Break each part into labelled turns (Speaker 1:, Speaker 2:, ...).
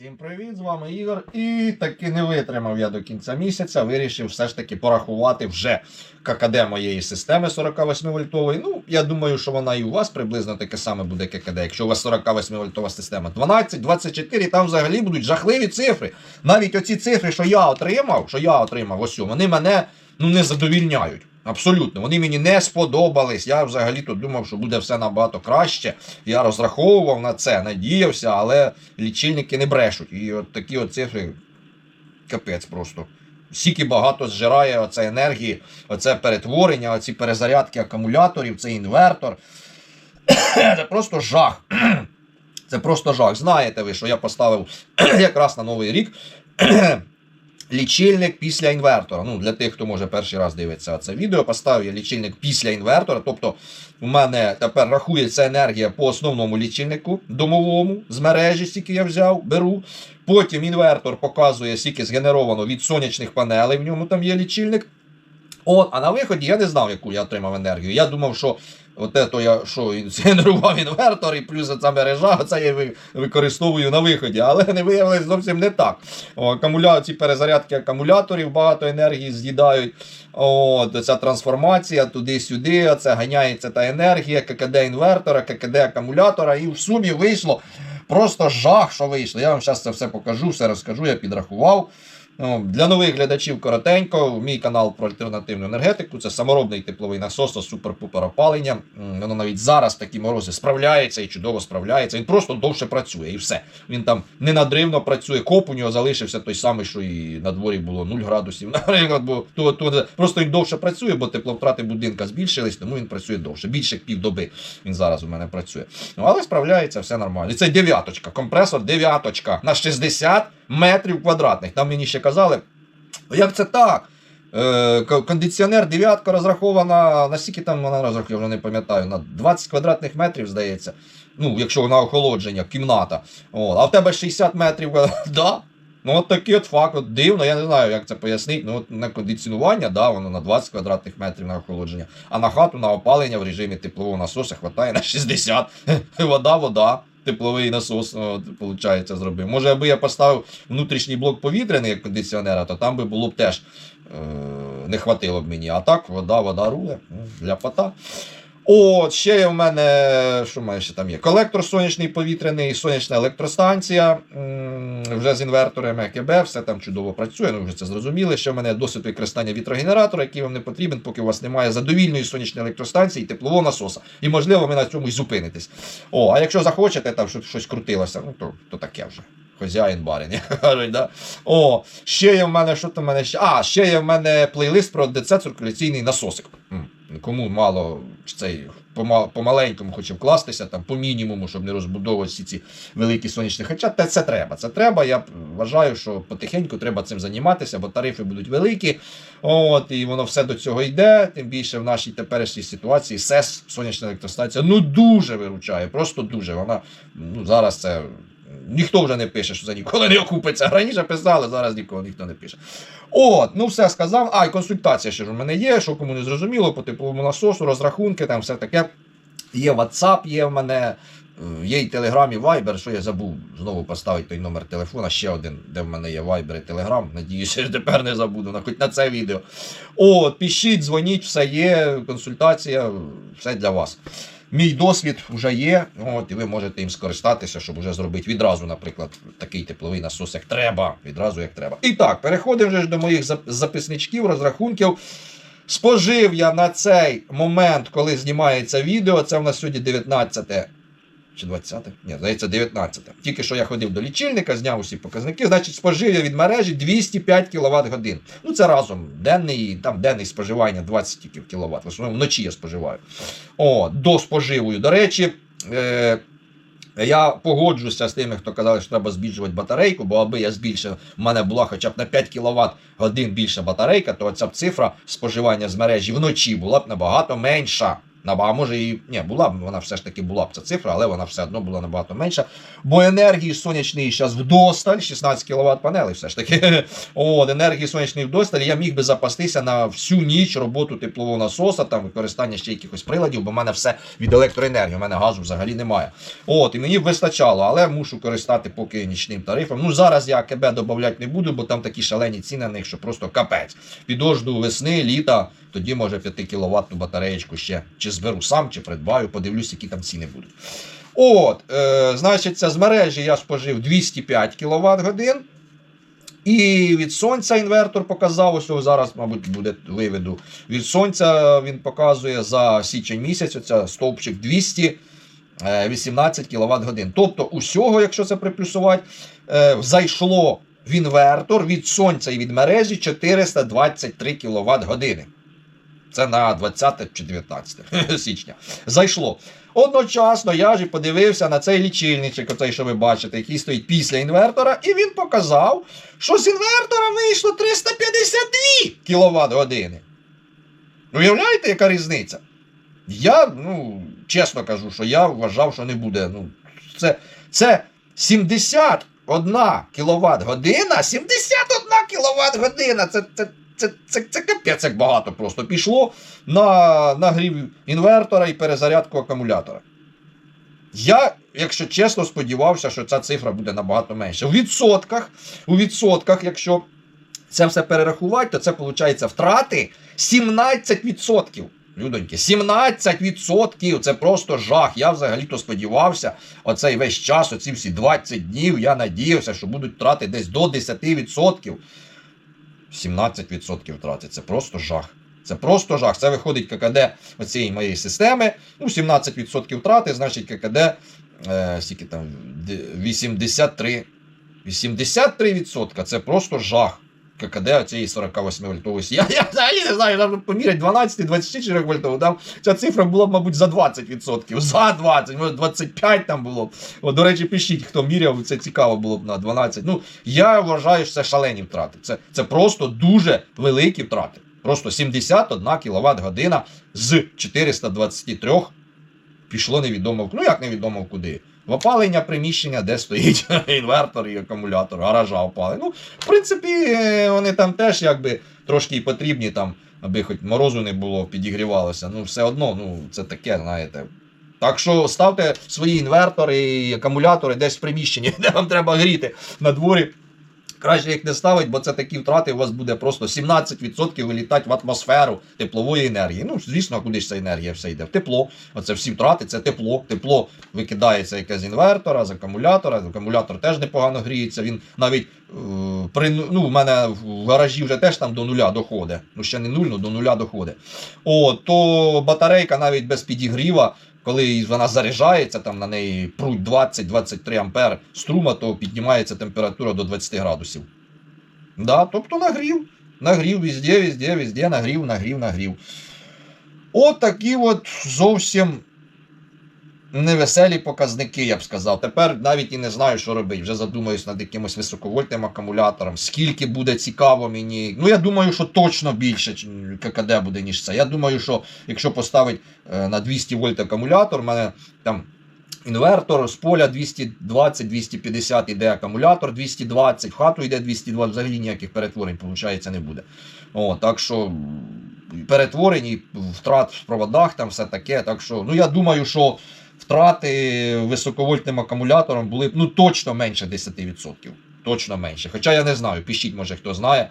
Speaker 1: Всім привіт, з вами Ігор. І таки не витримав я до кінця місяця. Вирішив все ж таки порахувати вже ККД моєї системи 48 вольтової. Ну, я думаю, що вона і у вас приблизно таке саме буде ККД. Якщо у вас 48 вольтова система 12, 24, там взагалі будуть жахливі цифри. Навіть оці цифри, що я отримав, що я отримав, ось вони мене ну, не задовільняють. Абсолютно, вони мені не сподобались. Я взагалі тут думав, що буде все набагато краще. Я розраховував на це, надіявся, але лічильники не брешуть. І от такі от цифри капець просто. Скільки багато зжирає оце енергії, оце перетворення, оці перезарядки акумуляторів, це інвертор. Це просто жах. Це просто жах. Знаєте ви, що я поставив якраз на новий рік лічильник після інвертора. Ну, для тих, хто може перший раз дивиться це відео, поставив я лічильник після інвертора. Тобто, у мене тепер рахується енергія по основному лічильнику домовому з мережі, скільки я взяв, беру. Потім інвертор показує, скільки згенеровано від сонячних панелей. В ньому там є лічильник. От, а на виході я не знав, яку я отримав енергію. Я думав, що от то я що згенерував інвертор, і плюс ця мережа, це я використовую на виході. Але не виявилось зовсім не так. Ці перезарядки акумуляторів багато енергії з'їдають. От, ця трансформація туди-сюди, це ганяється та енергія, ККД інвертора, ККД акумулятора, і в сумі вийшло просто жах, що вийшло. Я вам зараз це все покажу, все розкажу, я підрахував. Ну, Для нових глядачів коротенько, мій канал про альтернативну енергетику. Це саморобний тепловий насос та супер-пупер опалення. Воно навіть зараз такі морози справляється і чудово справляється. Він просто довше працює і все. Він там ненадривно працює. Коп у нього залишився той самий, що і на дворі було 0 градусів. Наприклад, бо то, то, просто він довше працює, бо тепловтрати будинка збільшились, тому він працює довше. Більше півдоби він зараз у мене працює. Ну, але справляється, все нормально. І це дев'яточка, компресор дев'яточка на 60 метрів квадратних. Там мені ще казали, «Ну, як це так? Е, кондиціонер дев'ятка розрахована, на скільки там вона розрахована, я вже не пам'ятаю, на 20 квадратних метрів, здається. Ну, якщо на охолодження, кімната. О, а в тебе 60 метрів. Да. Ну, от такий от факт, дивно, я не знаю, як це пояснити. Ну, от на кондиціонування, да, воно на 20 квадратних метрів на охолодження, а на хату на опалення в режимі теплового насосу хватає на 60. Вода, вода. Тепловий насос, виходить, зробив. Може, аби я поставив внутрішній блок повітряний як кондиціонера, то там би було б теж е, не хватило б мені. А так, вода, вода руле для пота. От, ще є в мене, що мене ще там є? Колектор сонячний повітряний, сонячна електростанція вже з інверторами АКБ, все там чудово працює, ну вже це зрозуміли. Ще в мене досвід використання вітрогенератора, який вам не потрібен, поки у вас немає задовільної сонячної електростанції і теплового насоса. І можливо, ви на цьому й зупинитесь. О, а якщо захочете, там щоб щось крутилося, ну то, то таке вже. Хозяїн барин, як кажуть, да? О, ще є в мене, що там в мене ще? А, ще є в мене плейлист про ДЦ циркуляційний насосик. Кому мало цей пома- помаленькому хоче вкластися, там по мінімуму, щоб не розбудовувати всі ці великі сонячні. Хоча те це треба. Це треба. Я вважаю, що потихеньку треба цим займатися, бо тарифи будуть великі. От, і воно все до цього йде. Тим більше в нашій теперішній ситуації СЕС, сонячна електростанція, ну дуже виручає, просто дуже. Вона ну, зараз це. Ніхто вже не пише, що це ніколи не окупиться. Раніше писали, зараз нікого ніхто не пише. От, ну все сказав. А, і консультація ще ж у мене є, що кому не зрозуміло, по тепловому насосу, розрахунки, там все таке. Є WhatsApp, є в мене, е, є і Telegram, і Viber, що я забув знову поставити той номер телефона, ще один, де в мене є Viber і Telegram. Надіюся, що тепер не забуду, на хоч на це відео. От, пишіть, дзвоніть, все є, консультація, все для вас. Мій досвід вже є, от, і ви можете їм скористатися, щоб вже зробити відразу, наприклад, такий тепловий насос, як треба. Відразу як треба. І так, переходимо вже до моїх записничків, розрахунків. Спожив я на цей момент, коли знімається відео, це в нас сьогодні 19 чи 20? Ні, здається, 19. Тільки що я ходив до лічильника, зняв усі показники, значить, спожив я від мережі 205 кВт годин. Ну, це разом денний, там денний споживання 20 кВт. В основному вночі я споживаю. О, до споживую. До речі, е, я погоджуся з тими, хто казали, що треба збільшувати батарейку, бо аби я збільшив, в мене була хоча б на 5 кВт годин більша батарейка, то ця б цифра споживання з мережі вночі була б набагато менша. А може і ні, була б вона все ж таки була б ця цифра, але вона все одно була набагато менша. Бо енергії сонячної зараз вдосталь, 16 кВт панелей, все ж таки. От, енергії сонячної вдосталь, я міг би запастися на всю ніч роботу теплового насоса, там використання ще якихось приладів, бо в мене все від електроенергії, у мене газу взагалі немає. От, і мені вистачало, але мушу користати поки нічним тарифом. Ну зараз я КБ додавати не буду, бо там такі шалені ціни на них, що просто капець. Підожду весни, літа, тоді може 5 кВт батареєчку ще чи зберу сам, чи придбаю, подивлюсь, які там ціни будуть. От, е, значить, з мережі я спожив 205 кВт годин. І від сонця інвертор показав, ось його зараз, мабуть, буде виведу. Від сонця він показує за січень місяць, оця стовпчик 218 кВт годин. Тобто, усього, якщо це приплюсувати, е, зайшло в інвертор від сонця і від мережі 423 кВт години. Це на 20 чи 19 січня. Зайшло. Одночасно я ж і подивився на цей лічильничок, оцей, що ви бачите, який стоїть після інвертора, і він показав, що з інвертора вийшло 352 кВт години. Уявляєте, яка різниця? Я, ну, чесно кажу, що я вважав, що не буде. Ну, це, це 71 кВт година, 71 кВт година. Це, це, це, це, це капець як багато просто пішло на нагрів інвертора і перезарядку акумулятора. Я, якщо чесно, сподівався, що ця цифра буде набагато менше. У відсотках, у відсотках, якщо це все перерахувати, то це виходить втрати 17%. Людоньки, 17% це просто жах. Я взагалі-то сподівався, оцей весь час, оці всі 20 днів, я надіявся, що будуть втрати десь до 10%. 17% втрати. Це просто жах. Це просто жах. Це виходить ККД оцієї моєї системи. Ну, 17% втрати, значить ККД е, скільки там, д- 83. 83% це просто жах. ККД цієї 48 вольтової. Я, я взагалі не знаю, там поміряти 12, 24 вольтову. Там ця цифра була б, мабуть, за 20%. За 20, може 25 там було б. До речі, пишіть, хто міряв, це цікаво було б на 12. Ну, я вважаю, що це шалені втрати. Це, це просто дуже великі втрати. Просто 71 кВт година з 423 пішло невідомо. Ну як невідомо куди. В опалення приміщення, де стоїть інвертор і акумулятор, гаража опалення. Ну, в принципі, е, вони там теж якби трошки і потрібні, там, аби хоч морозу не було, підігрівалося. Ну, все одно, ну, це таке, знаєте. Так що ставте свої інвертори і акумулятори десь в приміщенні, де вам треба гріти на дворі. Краще їх не ставить, бо це такі втрати, у вас буде просто 17% вилітати в атмосферу теплової енергії. Ну, звісно, куди ж ця енергія все йде? В тепло. Оце всі втрати, це тепло. Тепло викидається яке з інвертора, з акумулятора. Акумулятор теж непогано гріється. Він навіть е, при ну, в мене в гаражі вже теж там до нуля доходить. Ну ще не нуль, ну до нуля доходить. О, то батарейка навіть без підігріва коли вона заряджається, там на неї пруть 20-23 ампер струма, то піднімається температура до 20 градусів. Да, тобто нагрів. Нагрів везде, везде, везде, нагрів, нагрів, нагрів. От такі от зовсім невеселі показники, я б сказав. Тепер навіть і не знаю, що робити. Вже задумаюсь над якимось високовольтним акумулятором. Скільки буде цікаво мені. Ну, я думаю, що точно більше ККД буде, ніж це. Я думаю, що якщо поставити е, на 200 вольт акумулятор, в мене там. Інвертор з поля 220-250 іде акумулятор 220, в хату йде 220, взагалі ніяких перетворень, виходить, не буде. О, так що перетворень і втрат в проводах, там все таке. Так що, ну я думаю, що втрати високовольтним акумулятором були б ну, точно менше 10%. Точно менше. Хоча я не знаю, пишіть, може хто знає.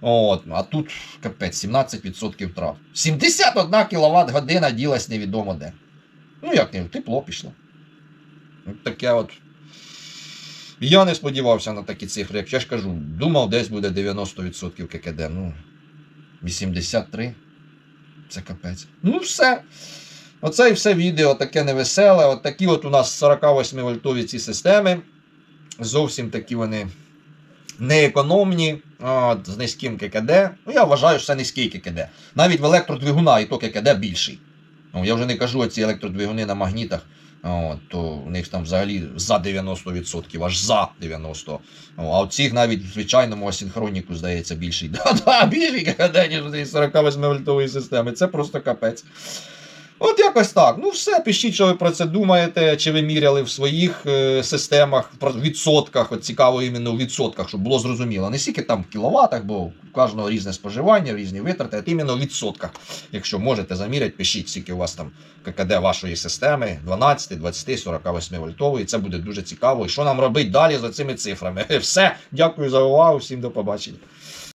Speaker 1: От, а тут капець, 17% втрат. 71 кВт година ділась невідомо де. Ну як не, тепло пішло. Таке от. Я не сподівався на такі цифри, як я ж кажу, думав, десь буде 90% ККД. Ну, 83. Це капець. Ну, все. Оце і все відео таке невеселе. От такі от у нас 48 вольтові ці системи. Зовсім такі вони неекономні, от, з низьким ККД. Ну, я вважаю, що це низький ККД. Навіть в електродвигуна і то ККД більший. Ну, я вже не кажу оці електродвигуни на магнітах. От, то у них там взагалі за 90%, аж за 90%. А у цих навіть в звичайному асинхроніку, здається, більший. Да, да, більший ККД, ніж у 48 вольтової системи. Це просто капець. От якось так. Ну все, пишіть, що ви про це думаєте, чи ви міряли в своїх е, системах, про відсотках. От цікаво іменно в відсотках, щоб було зрозуміло. Не стільки там в кіловатах, бо у кожного різне споживання, різні витрати, а іменно в відсотках. Якщо можете заміряти, пишіть, скільки у вас там ККД вашої системи 12, 20, 48 вольтової. Це буде дуже цікаво. І що нам робити далі за цими цифрами? Все, дякую за увагу, всім до побачення.